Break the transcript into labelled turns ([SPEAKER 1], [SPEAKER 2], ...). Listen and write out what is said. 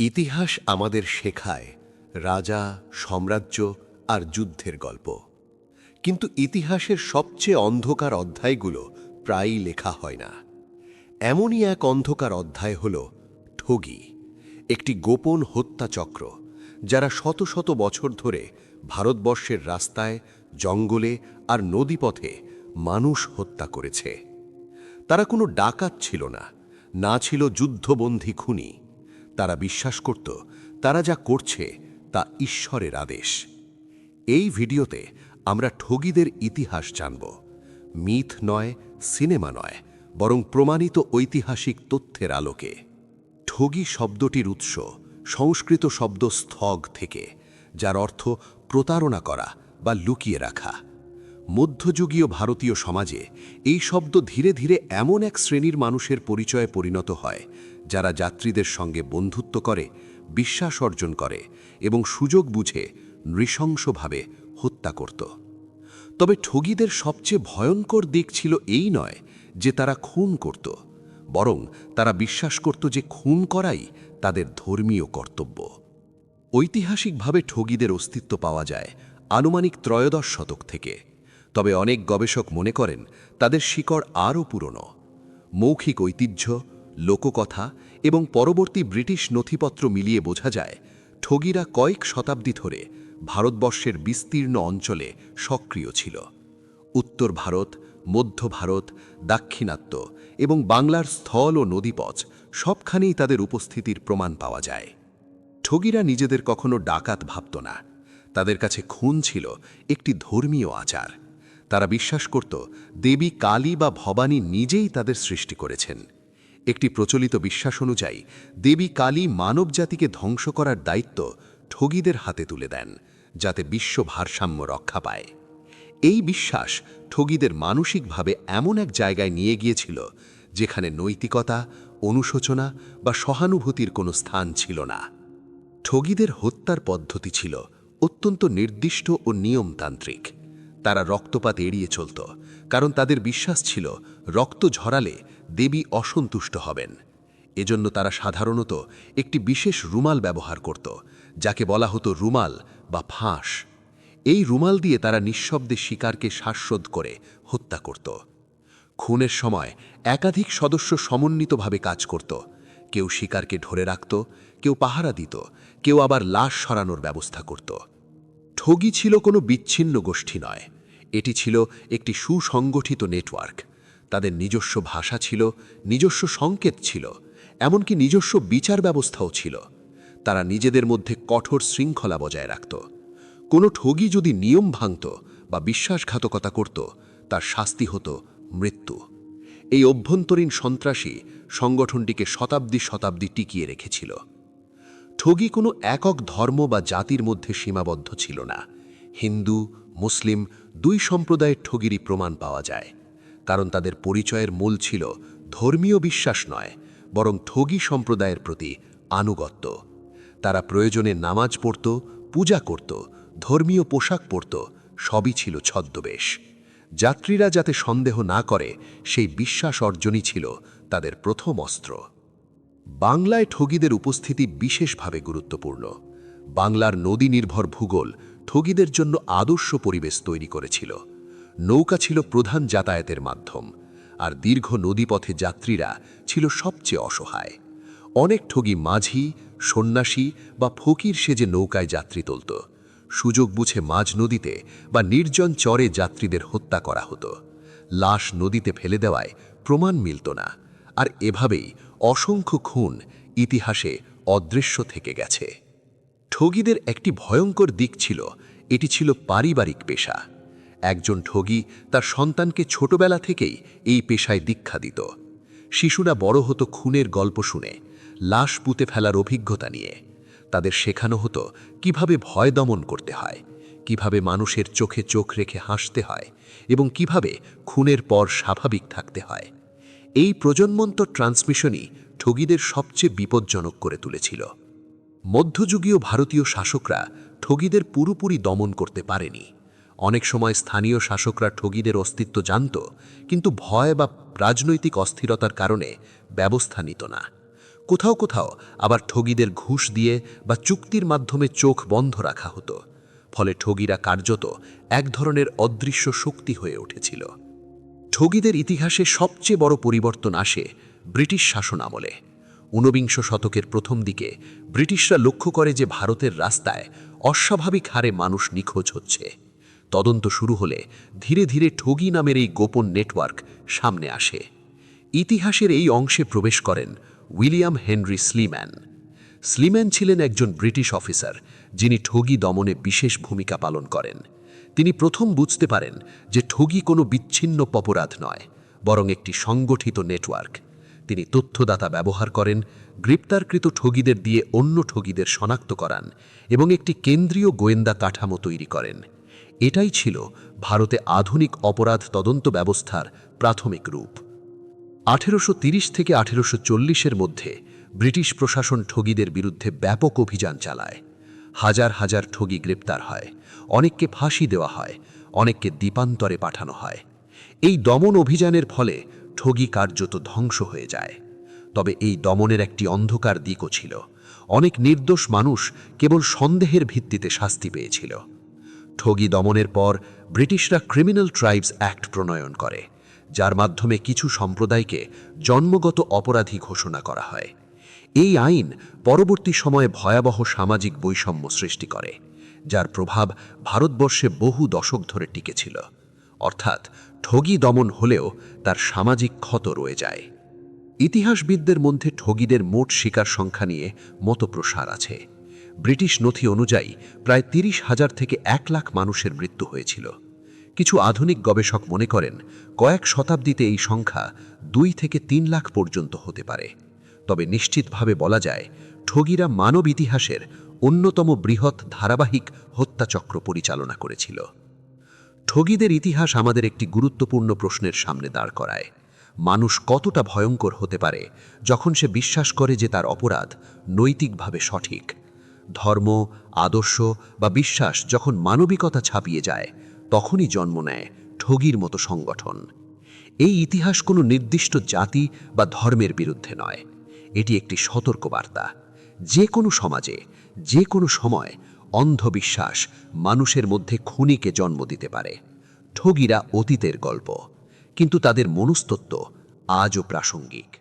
[SPEAKER 1] ইতিহাস আমাদের শেখায় রাজা, সাম্রাজ্য আর যুদ্ধের গল্প। কিন্তু ইতিহাসের সবচেয়ে অন্ধকার অধ্যায়গুলো প্রায়ই লেখা হয় না। এমনই এক অন্ধকার অধ্যায় হল ঠগি, একটি গোপন হত্যাচক্র যারা শত শত বছর ধরে ভারতবর্ষের রাস্তায়, জঙ্গলে আর নদীপথে মানুষ হত্যা করেছে। তারা কোনো ডাকাত ছিল না না ছিল যুদ্ধবন্দী খুনি। তারা বিশ্বাস করত, তারা যা করছে তা ঈশ্বরের আদেশ। এই ভিডিওতে আমরা ঠগিদের ইতিহাস জানব। মিথ নয়, সিনেমা নয়, বরং প্রমাণিত ঐতিহাসিক তথ্যের আলোকে। ঠগি শব্দটির উৎস সংস্কৃত শব্দ স্থগ থেকে, যার অর্থ প্রতারণা করা বা লুকিয়ে রাখা। মধ্যযুগীয় ভারতীয় সমাজে এই শব্দ ধীরে ধীরে এমন এক শ্রেণির মানুষের পরিচয়ে পরিণত হয়, যারা যাত্রীদের সঙ্গে বন্ধুত্ব করে, বিশ্বাস অর্জন করে এবং সুযোগ বুঝে নৃশংসভাবে হত্যা করত। তবে ঠগীদের সবচেয়ে ভয়ঙ্কর দিক ছিল এই নয় যে তারা খুন করত, বরং তারা বিশ্বাস করত যে খুন করাই তাদের ধর্মীয় কর্তব্য। ঐতিহাসিকভাবে ঠগীদের অস্তিত্ব পাওয়া যায় আনুমানিক ত্রয়োদশ শতক থেকে। তবে অনেক গবেষক মনে করেন তাদের শিকড় আরও পুরনো। মৌখিক ঐতিহ্য, লোককথা এবং পরবর্তী ব্রিটিশ নথিপত্র মিলিয়ে বোঝা যায়, ঠগিরা কয়েক শতাব্দী ধরে ভারতবর্ষের বিস্তীর্ণ অঞ্চলে সক্রিয় ছিল। উত্তর ভারত, মধ্য ভারত, দাক্ষিণাত্য এবং বাংলার স্থল ও নদীপথ সবখানেই তাদের উপস্থিতির প্রমাণ পাওয়া যায়। ঠগিরা নিজেদের কখনো ডাকাত ভাবত না। তাদের কাছে খুন ছিল একটি ধর্মীয় আচার। তারা বিশ্বাস করত দেবী কালী বা ভবানী নিজেই তাদের সৃষ্টি করেছেন। একটি প্রচলিত বিশ্বাস অনুযায়ী, দেবী কালী মানবজাতিকে ধ্বংস করার দায়িত্ব ঠগীদের হাতে তুলে দেন, যাতে বিশ্ব ভারসাম্য রক্ষা পায়। এই বিশ্বাস ঠগীদের মানসিকভাবে এমন এক জায়গায় নিয়ে গিয়েছিল, যেখানে নৈতিকতা, অনুশোচনা বা সহানুভূতির কোনো স্থান ছিল না। ঠগীদের হত্যার পদ্ধতি ছিল অত্যন্ত নির্দিষ্ট ও নিয়মতান্ত্রিক। তারা রক্তপাত এড়িয়ে চলত, কারণ তাদের বিশ্বাস ছিল রক্ত ঝরালে দেবী অসন্তুষ্ট হবেন। এজন্য তারা সাধারণত একটি বিশেষ রুমাল ব্যবহার করত, যাকে বলা হতো রুমাল বা ফাঁস। এই রুমাল দিয়ে তারা নিঃশব্দে শিকারকে শ্বাসরোধ করে হত্যা করত। খুনের সময় একাধিক সদস্য সমন্বিতভাবে কাজ করত। কেউ শিকারকে ধরে রাখত, কেউ পাহারা দিত, কেউ আবার লাশ সরানোর ব্যবস্থা করত। ঠগী ছিল কোনো বিচ্ছিন্ন গোষ্ঠী নয়। এটি ছিল একটি সুসংগঠিত নেটওয়ার্ক। তাদের নিজস্ব ভাষা ছিল, নিজস্ব সংকেত ছিল, এমনকি নিজস্ব বিচার ব্যবস্থাও ছিল। তারা নিজেদের মধ্যে কঠোর শৃঙ্খলা বজায় রাখত। কোনো ঠগি যদি নিয়ম ভাঙত বা বিশ্বাসঘাতকতা করত, তার শাস্তি হতো মৃত্যু। এই অভ্যন্তরীণ সন্ত্রাসী সংগঠনটিকে শতাব্দী শতাব্দী টিকিয়ে রেখেছিল। ঠগী কোনো একক ধর্ম বা জাতির মধ্যে সীমাবদ্ধ ছিল না। হিন্দু, মুসলিম দুই সম্প্রদায়ের ঠগিরই প্রমাণ পাওয়া যায়। কারণ তাদের পরিচয়ের মূল ছিল ধর্মীয় বিশ্বাস নয়, বরং ঠগি সম্প্রদায়ের প্রতি আনুগত্য। তারা প্রয়োজনে নামাজ পড়ত, পূজা করত, ধর্মীয় পোশাক পরত, সবই ছিল ছদ্মবেশ। যাত্রীরা যাতে সন্দেহ না করে, সেই বিশ্বাস অর্জনই ছিল তাদের প্রথম অস্ত্র। বাংলায় ঠগিদের উপস্থিতি বিশেষভাবে গুরুত্বপূর্ণ। বাংলার নদী নির্ভর ভূগোল ঠগিদের জন্য আদর্শ পরিবেশ তৈরি করেছিল। নৌকা ছিল প্রধান যাতায়াতের মাধ্যম, আর দীর্ঘ নদীপথে যাত্রীরা ছিল সবচেয়ে অসহায়। অনেক ঠগি মাঝি, সন্ন্যাসী বা ফকির সেজে নৌকায় যাত্রী তুলত। সুযোগ বুঝে মাঝ নদীতে বা নির্জন চরে যাত্রীদের হত্যা করা হতো। লাশ নদীতে ফেলে দেওয়ায় প্রমাণ মিলত না। আর এভাবেই অসংখ্য খুন ইতিহাসে অদৃশ্য থেকে গেছে। ঠগীদের একটি ভয়ঙ্কর দিক ছিল, এটি ছিল পারিবারিক পেশা। একজন ঠগী তার সন্তানকে ছোটবেলা থেকেই এই পেশায় দীক্ষা দিত। শিশুরা বড় হতো খুনের গল্প শুনে, লাশ পুঁতে ফেলার অভিজ্ঞতা নিয়ে। তাদের শেখানো হতো কীভাবে ভয় দমন করতে হয়, কীভাবে মানুষের চোখে চোখ রেখে হাসতে হয় এবং কীভাবে খুনের পর স্বাভাবিক থাকতে হয়। এই প্রজন্মন্ত ট্রান্সমিশনই ঠগীদের সবচেয়ে বিপজ্জনক করে তুলেছিল। মধ্যযুগীয় ভারতীয় শাসকরা ঠগীদের পুরোপুরি দমন করতে পারেনি। অনেক সময় স্থানীয় শাসকরা ঠগীদের অস্তিত্ব জানত, কিন্তু ভয় বা রাজনৈতিক অস্থিরতার কারণে ব্যবস্থা নিত না। কোথাও কোথাও আবার ঠগীদের ঘুষ দিয়ে বা চুক্তির মাধ্যমে চোখ বন্ধ রাখা হতো, ফলে ঠগীরা কার্যত এক ধরনের অদৃশ্য শক্তি হয়ে উঠেছিল। ঠগীদের ইতিহাসে সবচেয়ে বড় পরিবর্তন আসে ব্রিটিশ শাসন আমলে ঊনবিংশ শতকের প্রথম দিকে ব্রিটিশরা লক্ষ্য করে যে ভারতের রাস্তায় অস্বাভাবিক হারে মানুষ নিখোঁজ হচ্ছে। তদন্ত শুরু হলে ধীরে ধীরে ঠগী নামের এই গোপন নেটওয়ার্ক সামনে আসে। ইতিহাসের এই অংশে প্রবেশ করেন উইলিয়াম হেনরি স্লিম্যান। স্লিম্যান ছিলেন একজন ব্রিটিশ অফিসার যিনি ঠগী দমনে বিশেষ ভূমিকা পালন করেন। তিনি প্রথম বুঝতে পারেন যে ঠগি কোনো বিচ্ছিন্ন অপরাধ নয়, বরং একটি সংগঠিত নেটওয়ার্ক। তিনি তথ্যদাতা ব্যবহার করেন, গ্রেপ্তারকৃত ঠগিদের দিয়ে অন্য ঠগিদের শনাক্ত করান এবং একটি কেন্দ্রীয় গোয়েন্দা কাঠামো তৈরি করেন। এটাই ছিল ভারতে আধুনিক অপরাধ তদন্ত ব্যবস্থার প্রাথমিক রূপ। আঠেরোশো থেকে আঠেরোশো চল্লিশের মধ্যে ব্রিটিশ প্রশাসন ঠগিদের বিরুদ্ধে ব্যাপক অভিযান চালায়। হাজার হাজার ঠগি গ্রেপ্তার হয়, অনেককে ফাঁসি দেওয়া হয়, অনেককে দ্বীপান্তরে পাঠানো হয়। এই দমন অভিযানের ফলে ঠগী কার্যত ধ্বংস হয়ে যায়। তবে এই দমনের একটি অন্ধকার দিকও ছিল। অনেক নির্দোষ মানুষ কেবল সন্দেহের ভিত্তিতে শাস্তি পেয়েছিল। ঠগি দমনের পর ব্রিটিশরা ক্রিমিনাল ট্রাইবস অ্যাক্ট প্রণয়ন করে, যার মাধ্যমে কিছু সম্প্রদায়কে জন্মগত অপরাধী ঘোষণা করা হয়। এই আইন পরবর্তী সময়ে ভয়াবহ সামাজিক বৈষম্য সৃষ্টি করে, যার প্রভাব ভারতবর্ষে বহু দশক ধরে টিকেছিল অর্থাৎ ঠগি দমন হলেও তার সামাজিক ক্ষত রয়ে যায়। ইতিহাসবিদদের মধ্যে ঠগিদের মোট শিকার সংখ্যা নিয়ে মতপ্রসার আছে। ব্রিটিশ নথি অনুযায়ী প্রায় তিরিশ হাজার থেকে এক লাখ মানুষের মৃত্যু হয়েছিল। কিছু আধুনিক গবেষক মনে করেন, কয়েক শতাব্দীতে এই সংখ্যা দুই থেকে তিন লাখ পর্যন্ত হতে পারে। তবে নিশ্চিতভাবে বলা যায়, ঠগিরা মানব ইতিহাসের অন্যতম বৃহৎ ধারাবাহিক হত্যাচক্র পরিচালনা করেছিল। ঠগিদের ইতিহাস আমাদের একটি গুরুত্বপূর্ণ প্রশ্নের সামনে দাঁড় করায়। মানুষ কতটা ভয়ঙ্কর হতে পারে যখন সে বিশ্বাস করে যে তার অপরাধ নৈতিকভাবে সঠিক। ধর্ম, আদর্শ বা বিশ্বাস যখন মানবিকতা ছাপিয়ে যায়, তখনই জন্ম নেয় ঠগির মতো সংগঠন। এই ইতিহাস কোনো নির্দিষ্ট জাতি বা ধর্মের বিরুদ্ধে নয়। এটি একটি সতর্কবার্তা। যে কোনো সমাজে, যে কোনো সময় অন্ধবিশ্বাস মানুষের মধ্যে খুনিকে জন্ম দিতে পারে। ঠগিরা অতীতের গল্প, কিন্তু তাদের মনস্তত্ত্ব আজও প্রাসঙ্গিক।